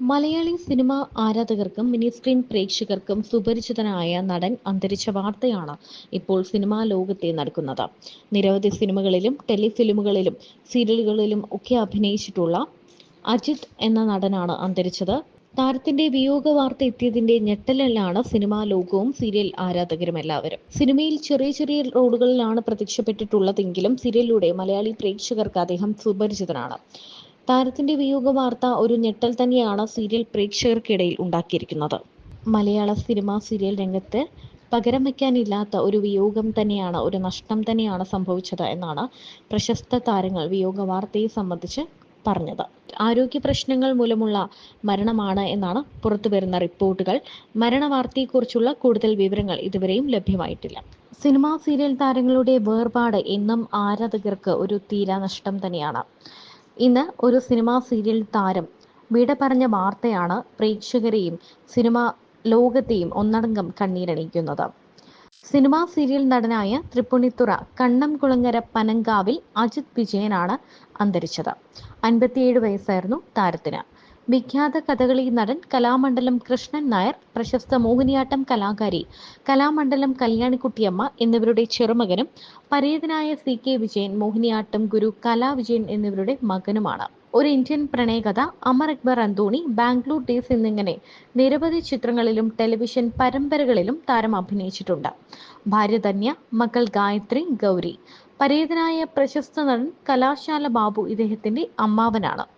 മലയാളി സിനിമ ആരാധകർക്കും mini screen പ്രേക്ഷകർക്കും സുപരിചിതനായ നടൻ അന്തരിച്ച വാർത്തയാണ് ഇപ്പോൾ സിനിമാ ലോകത്തെ നടക്കുന്നത്. നിരവധി സിനിമകളിലും ടെലിഫിലിമുകളിലും സീരിയലുകളിലും ഒക്കെ അഭിനയിച്ചിട്ടുള്ള അജിത് എന്ന നടനാണ് അന്തരിച്ചത്. താരത്തിന്റെ വിയോഗ വാർത്ത എത്തിയതിന്റെ ഞെട്ടലിലാണ് സിനിമാ ലോകവും സീരിയൽ ആരാധകരും എല്ലാവരും. സിനിമയിൽ ചെറിയ ചെറിയ റോളുകളിലാണ് പ്രത്യക്ഷപ്പെട്ടിട്ടുള്ളതെങ്കിലും സീരിയലിലൂടെ മലയാളി പ്രേക്ഷകർക്ക് അദ്ദേഹം സുപരിചിതനാണ്. താരത്തിന്റെ വിയോഗ വാർത്ത ഒരു ഞെട്ടൽ തന്നെയാണ് സീരിയൽ പ്രേക്ഷകർക്കിടയിൽ ഉണ്ടാക്കിയിരിക്കുന്നത്. മലയാള സിനിമ സീരിയൽ രംഗത്ത് പകരം വയ്ക്കാനില്ലാത്ത ഒരു വിയോഗം തന്നെയാണ് ഒരു നഷ്ടം തന്നെയാണ് സംഭവിച്ചത് എന്നാണ് പ്രശസ്ത താരങ്ങൾ വിയോഗ വാർത്തയെ സംബന്ധിച്ച് പറഞ്ഞത്. ആരോഗ്യ പ്രശ്നങ്ങൾ മൂലമുള്ള മരണമാണ് എന്നാണ് പുറത്തു വരുന്ന റിപ്പോർട്ടുകൾ. മരണവാർത്തയെക്കുറിച്ചുള്ള കൂടുതൽ വിവരങ്ങൾ ഇതുവരെയും ലഭ്യമായിട്ടില്ല. സിനിമാ സീരിയൽ താരങ്ങളുടെ വേർപാട് എന്നും ആരാധകർക്ക് ഒരു തീരാനഷ്ടം തന്നെയാണ്. ഇന്ന് ഒരു സിനിമാ സീരിയൽ താരം വിട പറഞ്ഞ വാർത്തയാണ് പ്രേക്ഷകരെയും സിനിമ ലോകത്തെയും ഒന്നടങ്കം കണ്ണീരണിക്കുന്നത് സിനിമാ സീരിയൽ നടനായ തൃപ്പുണിത്തുറ കണ്ണംകുളങ്ങര പനങ്കാവിൽ അജിത് വിജയനാണ് അന്തരിച്ചത്. അൻപത്തിയേഴ് വയസ്സായിരുന്നു താരത്തിന്. വിഖ്യാത കഥകളി നടൻ കലാമണ്ഡലം കൃഷ്ണൻ നായർ പ്രശസ്ത മോഹിനിയാട്ടം കലാകാരി കലാമണ്ഡലം കല്യാണിക്കുട്ടിയമ്മ എന്നിവരുടെ ചെറുമകനും പരേതനായ സി കെ വിജയൻ മോഹിനിയാട്ടം ഗുരു കലാ വിജയൻ എന്നിവരുടെ മകനുമാണ്. ഒരു ഇന്ത്യൻ പ്രണയകഥ അമർ അക്ബർ അന്തോണി ബാംഗ്ലൂർ ഡേയ്സ് എന്നിങ്ങനെ നിരവധി ചിത്രങ്ങളിലും ടെലിവിഷൻ പരമ്പരകളിലും താരം അഭിനയിച്ചിട്ടുണ്ട്. ഭാര്യ ധന്യ മകൾ ഗായത്രി ഗൗരി. പരേതനായ പ്രശസ്ത നടൻ കലാശാല ബാബു ഇദ്ദേഹത്തിന്റെ അമ്മാവനാണ്.